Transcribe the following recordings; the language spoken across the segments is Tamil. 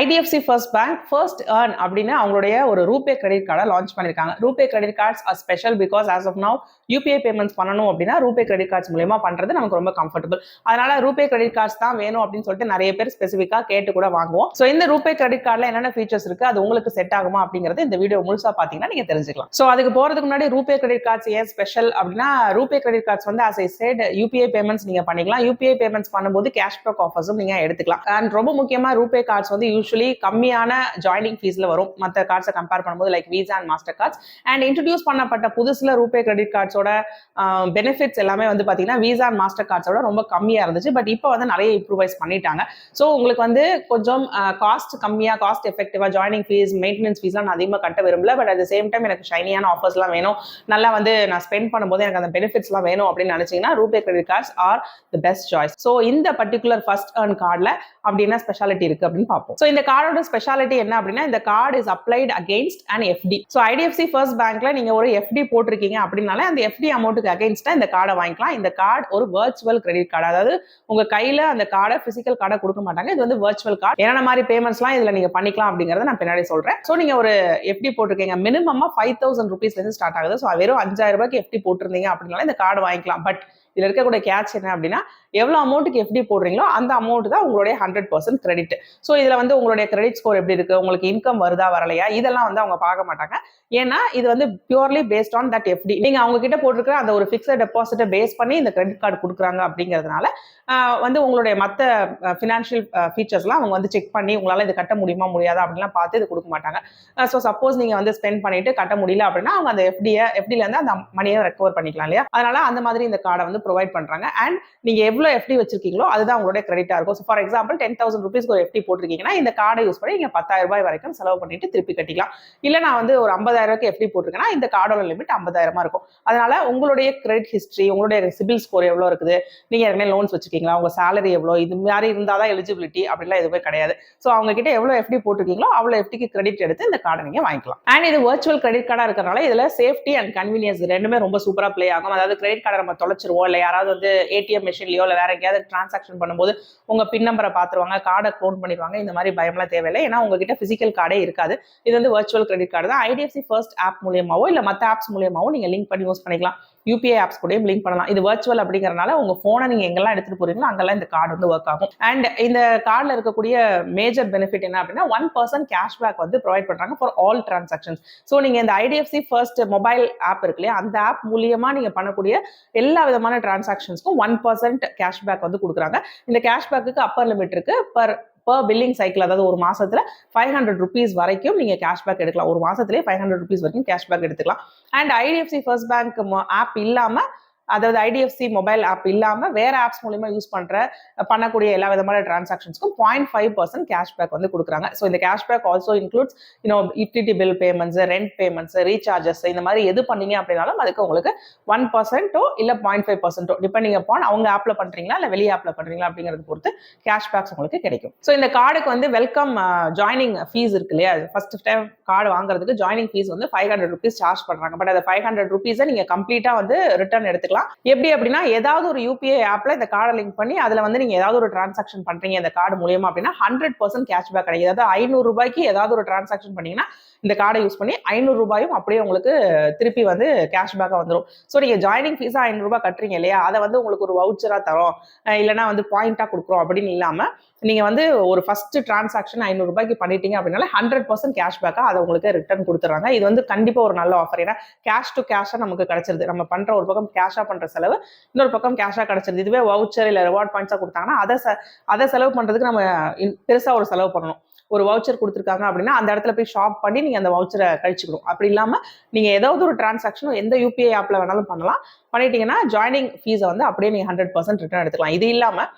IDFC first bank first earn அப்படின்னு அவங்களுடைய ஒரு ரூபே கிரெடிட் கார்டை லான்ச் பண்ணியிருக்காங்க RuPay credit cards are special because as of now UPI payments பண்ணணும் அப்படின்னா ரூபே கிரெடிட் கார்ட்ஸ் மூலயமா பண்ணுறது நமக்கு ரொம்ப கம்ஃபர்டபுள் அதனால ரூபே கிரெடிட் கார்ட்ஸ் தான் வேணும் அப்படின்னு சொல்லிட்டு நிறைய பேர் ஸ்பெசிஃபிக்காக கேட்டு கூட வாங்குவோம். ஸோ இந்த ரூபே கிரெடிட் கார்டில் என்னென்ன ஃபீச்சர்ஸ் இருக்கு அது உங்களுக்கு செட் ஆகுமா அப்படிங்கிறது இந்த வீடியோ முழுசாக பார்த்தீங்கன்னா நீங்கள் தெரிஞ்சுக்கலாம். ஸோ அதுக்கு போகிறதுக்கு முன்னாடி ரூபே கிரெடிட் கார்ட்ஸ் ஏன் ஸ்பெஷல் அப்படின்னா ரூபே கிரெடிட் கார்ட்ஸ் வந்து as I said UPI payments நீங்கள் பண்ணிக்கலாம். யூபிஐ பேமெண்ட்ஸ் பண்ணும்போது கேஷ்பேக் ஆஃபர்ஸும் நீங்கள் எடுத்துக்கலாம். அண்ட் ரொம்ப முக்கியமாக ரூபே கார்ட்ஸ் வந்து யூஸ்வலி கம்மியான ஜாயினிங் ஃபீஸ்ல வரும். மற்ற கார்ட்ஸை கம்பேர் பண்ணும்போது like Visa and Master cards and introduce பண்ணப்பட்ட புதுசுல ரூபே கிரெடிட் கார்ட்ஸோட பெனிஃபிட்ஸ் எல்லாமே வந்து பாத்தீங்கன்னா வீசா அண்ட் மாஸ்டர் கார்ட்ஸோட ரொம்ப கம்மியா இருந்துச்சு. பட் இப்போ வந்து நிறைய இம்ப்ரூவைஸ் பண்ணிட்டாங்க. ஸோ உங்களுக்கு வந்து கொஞ்சம் காஸ்ட் கம்மியா காஸ்ட் எஃபெக்டிவா ஜாயினிங் ஃபீஸ் மெயின்டெனன்ஸ் ஃபீஸ்லாம் நான் அதிகமாக கட்ட விரும்பல. பட் அட் சேம் டைம் எனக்கு ஷைனியான ஆஃபர்ஸ்லாம் வேணும். நல்லா வந்து நான் ஸ்பெண்ட் பண்ணும்போது எனக்கு அந்த பெனிஃபிட்ஸ்லாம் வேணும் அப்படின்னு நினைச்சீங்கன்னா RuPay credit cards are the best choice so இந்த பர்டிகுலர் ஃபர்ஸ்ட் ஏர்ன் கார்டில் அப்படி என்ன ஸ்பெஷாலிட்டி இருக்கு அப்படின்னு பார்ப்போம். ஸோ இந்த கார்டோட ஸ்பெஷாலிட்டி என்ன அப்படின்னா இந்த card is applied against and FD so IDFC first பேங்க்ல நீங்க ஒரு எஃப்டி போட்டிருக்கீங்க அப்படின்னாலே அந்த எஃப்டி அமௌண்ட்டுக்கு அகேன்ஸ்டா இந்த கார்டை வாங்கிக்கலாம். இந்த கார்டு ஒரு வர்ச்சுவல் கிரெடிட் கார்டு அதாவது உங்க கையில அந்த கார்டை பிசிக்கல் கார்டை கொடுக்க மாட்டாங்க. இது வந்து வர்ச்சுவல் கார்டு என்னென்ன மாதிரி பேமெண்ட்ஸ்லாம் இதுல நீங்க பண்ணிக்கலாம் அப்படிங்கறத நான் பின்னாடி சொல்றேன். ஸோ நீங்க ஒரு எஃப்டி போட்டிருக்கீங்க. மினிமமா ஃபைவ் தௌசண்ட் ருபீஸ்ல இருந்து ஸ்டார்ட் ஆகுது. ஸோ வெறும் அஞ்சாயிரம் ரூபாய்க்கு எஃப்டி போட்டிருந்தீங்க அப்படின்னால இந்த கார்டு வாங்கிக்கலாம். பட் இதுல இருக்கக்கூடிய கேட்ச் என்ன அப்படின்னா எவ்வளவு அமௌண்ட்டுக்கு எஃப்டி போடுறீங்களோ அந்த அமௌண்ட் தான் உங்களுடைய ஹண்ட்ரட் பர்சன்ட் கிரெடிட் ஸோ இதுல வந்து உங்களுடைய கிரெடிட் ஸ்கோர் எப்படி இருக்கு உங்களுக்கு இன்கம் வருதா வரலையா இதெல்லாம் வந்து அவங்க பார்க்க மாட்டாங்க. ஏன்னா இது வந்து purely based on that FD நீங்க அவங்க கிட்ட போட்டிருக்கிற அந்த ஒரு ஃபிக்ஸட் டெபாசிட்டை பேஸ் பண்ணி இந்த கிரெடிட் கார்டு கொடுக்குறாங்க அப்படிங்கிறதுனால வந்து உங்களுடைய மற்ற ஃபினான்ஷியல் ஃபீச்சர்ஸ்லாம் அவங்க வந்து செக் பண்ணி உங்களால இது கட்ட முடியுமா முடியாதா அப்படின்லாம் பார்த்து இது கொடுக்க மாட்டாங்க. ஸோ சப்போஸ் நீங்க வந்து ஸ்பெண்ட் பண்ணிட்டு கட்ட முடியல அப்படின்னா அவங்க அந்த எஃப்டியை எஃப்டில இருந்து அந்த மணியை ரெக்கவர் பண்ணிக்கலாம் இல்லையா? அதனால அந்த மாதிரி இந்த கார்டை வந்து ப்ரொவைட் பண்றாங்க. அண்ட் நீங்க எவ்வளவு எஃப்டி வச்சிருக்கீங்களோ அதுதான் உங்களுடைய கிரெடிட்டா இருக்கும். So for example ten thousand ருபீஸ்க்கு ஒரு எஃப்டி போட்டிருக்கீங்கன்னா இந்த கார்டை யூஸ் பண்ணி நீங்கள் பத்தாயிரம் ரூபாய் வரைக்கும் செலவு பண்ணிட்டு திருப்பி கட்டிக்கலாம். இல்லை நான் வந்து ஒரு ஐம்பதாயிரம் ரூபாய்க்கு எஃப்டி போட்டிருக்கேன்னா இந்த கார்டோட லிமிட் ஐம்பதாயிரமா இருக்கும். அதனால உங்களுடைய கிரெடிட் ஹிஸ்ட்ரி உங்களுடைய சிபில் ஸ்கோர் எவ்வளவு இருக்குது? நீங்க ஏற்கனவே லோன்ஸ் வச்சிருக்கீங்களா? உங்கள் சேலரி எவ்வளோ இது மாதிரி இருந்தால் தான் எலிஜிபிலிட்டி அப்படிலாம் எதுவுமே கிடையாது. ஸோ அவங்க கிட்ட எவ்வளோ எஃப்டி போட்டிருக்கீங்களோ அவ்வளோ எஃப்டிக்கு கிரெடிட் எடுத்து இந்த கார்டை நீங்கள் வாங்கிக்கலாம். அண்ட் இது வர்ச்சுவல் கிரெடிட் கார்டாக இருக்கிறனால இதில் சேஃப்டி அண்ட் கன்வீனியன்ஸ் ரெண்டுமே ரொம்ப சூப்பராக ப்ளே ஆகும். அதாவது கிரெடிட் கார்டை நம்ம தொலைச்சிருவோம். இல்லை யாராவது வந்து ஏடிஎம் மிஷின்லயோ இல்லை வேற எங்கேயாவது டிரான்சாக்ஷன் பண்ணும்போது உங்கள் பின் நம்பரை பார்த்துருவாங்க கார்டை க்ளோன் பண்ணிடுவாங்க. இந்த மாதிரி பயம்லாம் தேவையில்லை. ஏன்னா உங்ககிட்ட பிசிக்கல் கார்டே இருக்காது. இது வந்து வர்ச்சுவல் கிரெடிட் கார்டு தான். ஐடிஎஃப்சி ஃபர்ஸ்ட் ஆப் மூலியமாவோ இல்லை மற்ற ஆப்ஸ் மூலியமாவோ நீங்க லிங்க் பண்ணி யூஸ் பண்ணிக்கலாம். யூபிஐ ஆப்ஸ் கூடயும் லிங்க் பண்ணலாம். இது வர்ச்சுவல் அப்படிங்கிறனால உங்க போனை நீங்க எங்கெல்லாம் எடுத்துட்டு போறீங்களோ அங்கெல்லாம் இந்த கார்டு வந்து ஒர்க் ஆகும். அண்ட் இந்த கார்டில் இருக்கக்கூடிய மேஜர் பெனிஃபிட் என்ன அப்படின்னா ஒன் பர்சன்ட் கேஷ்பேக் வந்து ப்ரொவைட் பண்றாங்க ஃபார் ஆல் டிரான்சாக்ஷன்ஸ் ஸோ நீங்க இந்த ஐடிஎஃப்சி ஃபர்ஸ்ட் மொபைல் ஆப் இருக்கு இல்லையா அந்த ஆப் மூலியமா நீங்க பண்ணக்கூடிய எல்லா விதமான டிரான்சாக்ஷன்ஸ்க்கும் ஒன் பர்சன்ட் கேஷ்பேக் வந்து கொடுக்குறாங்க. இந்த கேஷ்பேக்கு அப்பர் லிமிட் இருக்கு. பர் பர் பில்லிங் சைக்கிள் அதாவது ஒரு மாசத்துல ஃபைவ் ஹண்ட்ரட் ருபீஸ் வரைக்கும் நீங்க கேஷ்பேக் எடுக்கலாம். ஒரு மாசத்துலேயே ஃபைவ் ஹண்ட்ரட் ருபீஸ் வரைக்கும் கேஷ்பேக் எடுத்துக்கலாம். And IDFC first bank app இல்லாமல் அதாவது ஐடிஎஃப்சி மொபைல் ஆப் இல்லாமல் வேற ஆப்ஸ் மூலியமா யூஸ் பண்ற பண்ணக்கூடிய எல்லா விதமான டிரான்சாக்ஷன்ஸ்க்கும் பாயிண்ட் ஃபைவ் பர்சன்ட் கேஷ்பேக் வந்து கொடுக்குறாங்க. ஸோ இந்த cashback also includes you know utility bill payments rent payments recharges இந்த மாதிரி எது பண்ணீங்க அப்படின்னாலும் அதுக்கு உங்களுக்கு ஒன் பர்சன்ட்டோ இல்லை பாயிண்ட் ஃபைவ் பர்சன்ட்டோ டிபெண்டிங் அப்பான் அவங்க ஆப்ல பண்றீங்களா இல்லை வெளியே ஆப்ல பண்றீங்களா அப்படிங்கிறது பொறுத்து கேஷ்பேக்ஸ் உங்களுக்கு கிடைக்கும். ஸோ இந்த கார்டுக்கு வந்து வெல்கம் ஜாயினிங் ஃபீஸ் இருக்கு இல்லையா? ஃபர்ஸ்ட் டைம் கார்டு வாங்குறதுக்கு ஜாயினிங் ஃபீஸ் வந்து ஃபைவ் ஹண்ட்ரட் ருபீஸ் சார்ஜ் பண்றாங்க. பட் அந்த ஃபைவ் ஹண்ட்ரட் ருபீஸை நீங்க கம்ப்ளீட்டா வந்து ரிட்டர்ன் எடுத்துக்கலாம். எப்படி அப்படின்னா ஏதாவது ஒரு யூபிஐ ஆப்ல இந்த கார்டை லிங்க் பண்ணி அதுல வந்து நீங்க ஏதாவது ஒரு டிரான்சாக்ஷன் பண்றீங்க இந்த கார்டு மூலியமா அப்படின்னா ஹண்ட்ரட் பர்சன்ட் கேஷ்பேக் கிடைக்கும் அதாவது ஐநூறு ரூபாய்க்கு ஏதாவது ஒரு டிரான்சாக்ஷன் பண்ணீங்கன்னா இந்த கார்டை யூஸ் பண்ணி ஐநூறு ரூபாயும் அப்படியே உங்களுக்கு திருப்பி வந்து கேஷ்பேக்காக வந்துடும் ஸோ நீங்க ஜாயினிங் ஃபீஸா ஐநூறு ரூபாய் கட்டுறீங்க இல்லையா? அதை வந்து உங்களுக்கு ஒரு வவுச்சரா தரோம். இல்லைன்னா வந்து பாயிண்டா கொடுக்குறோம் அப்படின்னு இல்லாம நீங்க வந்து ஒரு ஃபர்ஸ்ட் டிரான்சாக்ஷன் ஐநூறு ரூபாய்க்கு பண்ணிட்டீங்க அப்படின்னால ஹண்ட்ரட் பர்சன்ட் கேஷ்பேக்காக அதை உங்களுக்கு ரிட்டர்ன் கொடுத்துறாங்க இது வந்து கண்டிப்பா ஒரு நல்ல ஆஃபர் ஏன்னா கேஷ் டு கேஷா நமக்கு கிடைச்சிருது. நம்ம பண்ற ஒரு பக்கம் கேஷா பண்ற செலவு. இன்னொரு பக்கம் கேஷாக கிடச்சிருது. இதுவே வவுச்சர் இல்லை ரிவார்ட் பாயிண்ட்ஸா கொடுத்தாங்கன்னா அதை ச அதை செலவு பண்றதுக்கு நம்ம பெருசாக பெருசா ஒரு செலவு பண்ணணும். ஒரு வவுச்சர் கொடுத்துருக்காங்க அப்படின்னா அந்த இடத்துல போய் ஷாப் பண்ணி நீங்க அந்த வவுச்சரை கழிச்சுக்கணும். அப்படி இல்லாம நீங்கள் ஏதாவது ஒரு டிரான்சாக்ஷன் எந்த யூபிஐ ஆப்ல வேணாலும் பண்ணலாம். பண்ணிட்டீங்கன்னா ஜாயினிங் ஃபீஸை வந்து அப்படியே நீங்கள் ஹண்ட்ரட் பர்சன்ட் ரிட்டர்ன் எடுத்துக்கலாம். இது இல்லாமல்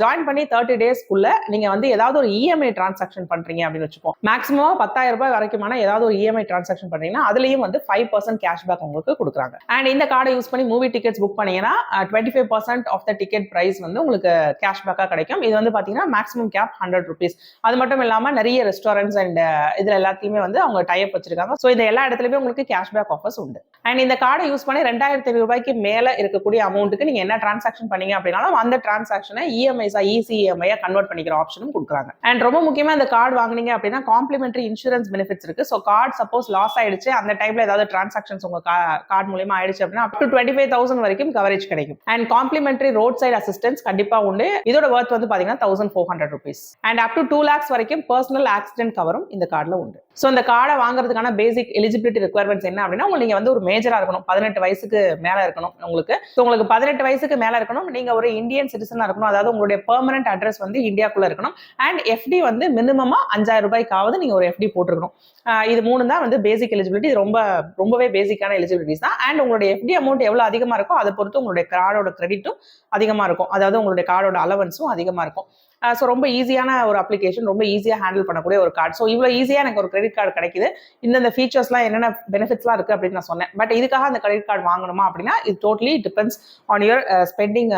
ஜாயின் பண்ணி தேர்ட்டி டேஸ்க்குள்ள நீங்க வந்து ஏதாவது ஒரு இஎம்ஐ டிரான்சாக்ஷன் பண்றீங்க அப்படின்னு வச்சுப்போம் மேக்ஸிமம் பத்தாயிரம் ரூபாய் வரைக்குமான ஏதாவது ஒரு இஎம்ஐ டிரான்சாக்ஷன் பண்ணீங்கன்னா அதுலயும் வந்து ஃபைவ் பர்சன்ட் கேஷ்பேக் உங்களுக்கு கொடுக்குறாங்க. அண்ட் இந்த கார்டை யூஸ் பண்ணி மூவி டிக்கெட்ஸ் புக் பண்ணீங்கன்னா twenty five percent off the ticket price வந்து உங்களுக்கு கேஷ்பேக்காக கிடைக்கும். இது வந்து பாத்தீங்கன்னா மேக்ஸிமம் கேப் ஹண்ட்ரட் ருபீஸ் அது மட்டும் இல்லாம நிறைய ரெஸ்டாரண்ட்ஸ் அண்ட் இதுல எல்லாத்துலயுமே வந்து அவங்க டைப் வச்சிருக்காங்க. ஸோ இந்த எல்லா இடத்துலயுமே உங்களுக்கு கேஷ்பேக் ஆஃபர்ஸ் உண்டு. அண்ட் இந்த கார்டை யூஸ் பண்ணி ரெண்டாயிரத்தி ஐநூறு ரூபாய்க்கு ரூபாய்க்கு மேல இருக்கக்கூடிய அமௌண்ட்டுக்கு நீங்க என்ன டிரான்சாக்ஷன் பண்ணீங்க அப்படின்னாலும் அந்த டிரான்சாக்ஷனை இஎம்ஐஸா இசிஎம்ஐயா கன்வெர்ட் பண்ணிக்கிற ஆப்ஷனும் கொடுக்குறாங்க. அண்ட் ரொம்ப முக்கியமா இந்த கார்டு வாங்குனீங்க அப்படின்னா காம்ப்ளிமெண்ட்ரி இன்சூரன்ஸ் பெனிஃபிட்ஸ் இருக்கு. ஸோ கார்டு சப்போஸ் லாஸ் ஆயிடுச்சு. அந்த டைம்ல ஏதாவது டிரான்சாக்ஷன்ஸ் உங்க கார்டு மூலியமா ஆயிடுச்சு அப்படின்னா up to twenty five thousand வரைக்கும் கவரேஜ் கிடைக்கும். And complimentary road side assistance கண்டிப்பா உண்டு. இதோட ஒர்த் வந்து பாத்தீங்கன்னா thousand four hundred rupees and up to two lakhs வரைக்கும் பர்சனல் ஆக்சிடென்ட் கவரும் இந்த கார்டில் உண்டு. ஸோ அந்த கார்டை வாங்குறதுக்கான பேசிக் எலிஜிபிலிட்டி ரெக்குவயர்மெண்ட்ஸ் என்ன அப்படின்னா உங்களுக்கு நீங்கள் வந்து ஒரு மேஜராக இருக்கணும். பதினெட்டு வயசுக்கு மேலே இருக்கணும் உங்களுக்கு. ஸோ உங்களுக்கு பதினெட்டு வயசுக்கு மேலே இருக்கணும். நீங்கள் ஒரு இந்தியன் சிட்டிசனாக இருக்கணும். அதாவது உங்களுடைய பெர்மனன்ட் அட்ரஸ் வந்து இந்தியாக்குள்ளே இருக்கணும். அண்ட் எஃப்டி வந்து மினிமமாக அஞ்சாயிரம் ரூபாய்க்காவது நீங்கள் ஒரு எஃப்டி போட்டிருக்கணும். இது மூணு தான் வந்து பேசிக் எலிஜிபிலிட்டி ரொம்ப ரொம்பவே பேசிக்கான எலிஜிபிலிட்டிஸ் தான். அண்ட் உங்களுடைய எஃப்டி அமௌண்ட் எவ்வளோ அதிகமாக இருக்கோ அதை பொறுத்து உங்களுடைய கார்டோட கிரெடிட்டும் அதிகமாக இருக்கும். அதாவது உங்களுடைய கார்டோட அலவன்ஸும் அதிகமாக இருக்கும். ஸோ ரொம்ப ஈஸியான ஒரு அப்ளிகேஷன் ரொம்ப ஈஸியாக ஹேண்டில் பண்ணக்கூடிய ஒரு கார்டு ஸோ இவ்வளோ ஈஸியாக எனக்கு ஒரு கிரெடிட் கார்டு கிடைக்குது. இந்தந்த ஃபீச்சர்ஸ்லாம் என்னென்ன பெனிஃபிட்ஸ்லாம் இருக்குது அப்படின்னு நான் சொன்னேன். பட் இதுக்காக அந்த கிரெடிட் கார்டு வாங்கணுமா அப்படின்னா இது totally depends on your spending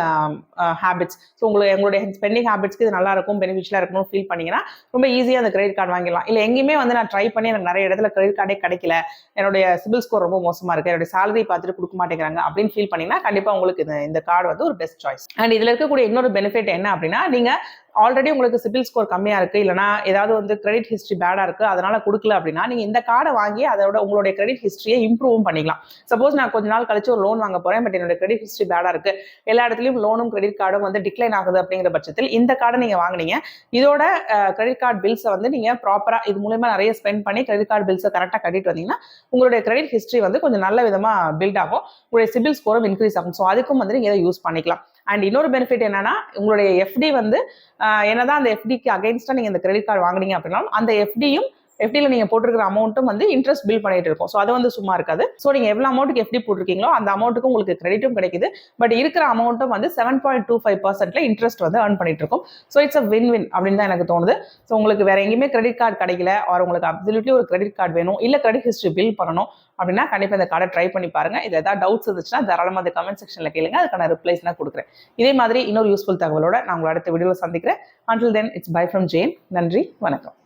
habits so உங்களுக்கு எங்களுடைய ஸ்பெண்டிங் ஹேபிட்ஸ்க்கு இது நல்லா இருக்கும் பெனிஃபிஷியலாக இருக்கணும் ஃபீல் பண்ணீங்கன்னா ரொம்ப ஈஸியாக அந்த கிரெடிட் கார்டு வாங்கிடலாம். இல்லை எங்கேயுமே வந்து நான் ட்ரை பண்ணி எனக்கு நிறைய இடத்துல கிரெடிட் கார்டே கிடைக்கல. என்னுடைய சிபில் ஸ்கோர் ரொம்ப மோசமாக இருக்குது என்னுடைய சேலரி பார்த்துட்டு கொடுக்க மாட்டேங்கிறாங்க அப்படின்னு ஃபீல் பண்ணீங்கன்னா கண்டிப்பாக உங்களுக்கு இந்த கார்டு வந்து ஒரு பெஸ்ட் சாய்ஸ் அண்ட் இதில் இருக்கக்கூடிய இன்னொரு பெனிஃபிட் என்ன அப்படின்னா நீங்கள் ஆல்ரெடி உங்களுக்கு சிபில் ஸ்கோர் கம்மியாக இருக்குது இல்லைனா ஏதாவது வந்து கிரெடிட் ஹிஸ்ட்ரி பேடாக இருக்குது அதனால் கொடுக்கல அப்படின்னா நீங்கள் இந்த கார்டை வாங்கி அதோட உங்களுடைய கிரெடிட் ஹிஸ்ட்ரியை இம்ப்ரூவும் பண்ணிக்கலாம். சப்போஸ் நான் கொஞ்ச நாள் கழிச்சு ஒரு லோன் வாங்க போகிறேன் பட் என்னோட கிரெடிட் ஹிஸ்ட்ரி பேடாக இருக்குது எல்லா இடத்துலையும் லோனும் கிரெடிட் கார்டும் வந்து டிக்ளைன் ஆகுது அப்படிங்கிற பட்சத்தில் இந்த கார்டை நீங்கள் வாங்குனீங்க. இதோட கிரெடிட் கார்டு பில்ஸை வந்து நீங்கள் ப்ராப்பராக இது மூலயமா நிறைய ஸ்பெண்ட் பண்ணி கிரெடிட் கார்டு பில்ஸை கரெக்டாக கட்டிட்டு வந்தீங்கன்னா உங்களுடைய கிரெடிட் ஹிஸ்ட்ரி வந்து கொஞ்சம் நல்ல விதமாக பில்ட் ஆகும். உங்களுடைய சிபில் ஸ்கோரும் இன்க்ரீஸ் ஆகும். ஸோ அதுக்கும் வந்து நீங்கள் இதை யூஸ் பண்ணிக்கலாம். அண்ட் இன்னொரு பெனிஃபிட் என்னன்னா உங்களுடைய எஃப்டி வந்து என்னதான் அந்த எஃப்டிக்கு அகைன்ஸ்டா நீங்க இந்த கிரெடிட் கார்டு வாங்குனீங்க அப்படின்னாலும் அந்த எஃப்டியும் எஃப்டியில் நீங்கள் போட்டிருக்கிற அமௌண்ட்டும் வந்து இன்ட்ரெஸ்ட் பில் பண்ணிட்டு இருக்கும். ஸோ அது வந்து சும்மா இருக்காது. ஸோ நீங்கள் எவ்வளோ அமௌண்ட்டுக்கு எஃப்டி போட்டிருக்கீங்களோ அந்த அமௌண்ட்டுக்கு உங்களுக்கு கிரெடிட்டும் கிடைக்குது. பட் இருக்கிற அமௌண்ட்டும் வந்து செவன் பாயிண்ட் டூ ஃபைவ் பர்சன்ட்ல இன்ட்ரெஸ்ட் வந்து ஏர்ன் பண்ணிட்டு இருக்கும். So it's a win win அப்படின்னு தான் எனக்கு தோணுது. ஸோ உங்களுக்கு வேற எங்கேயுமே கிரெடிட் கார்டு கிடைக்கல ஆர் உங்களுக்கு அப்சல்யூட்லி ஒரு கிரெடிட் கார்டு வேணும் இல்லை கிரெடிட் ஹிஸ்ட்ரி பில் பண்ணணும் அப்படின்னா கண்டிப்பாக இந்த கார்டை ட்ரை பண்ணி பாருங்க. இது ஏதாவது டவுட்ஸ் இருந்துச்சுன்னா தாராளமாக அந்த கமெண்ட் செக்ஷனில் கேளுங்க. அதுக்கான ரிப்ளைஸ் நான் கொடுக்குறேன். இதே மாதிரி இன்னொரு யூஸ்ஃபுல் தகவலோட நான் உங்களை அடுத்த வீடியோவில் சந்திக்கிறேன். Until then it's bye from Jain நன்றி வணக்கம்.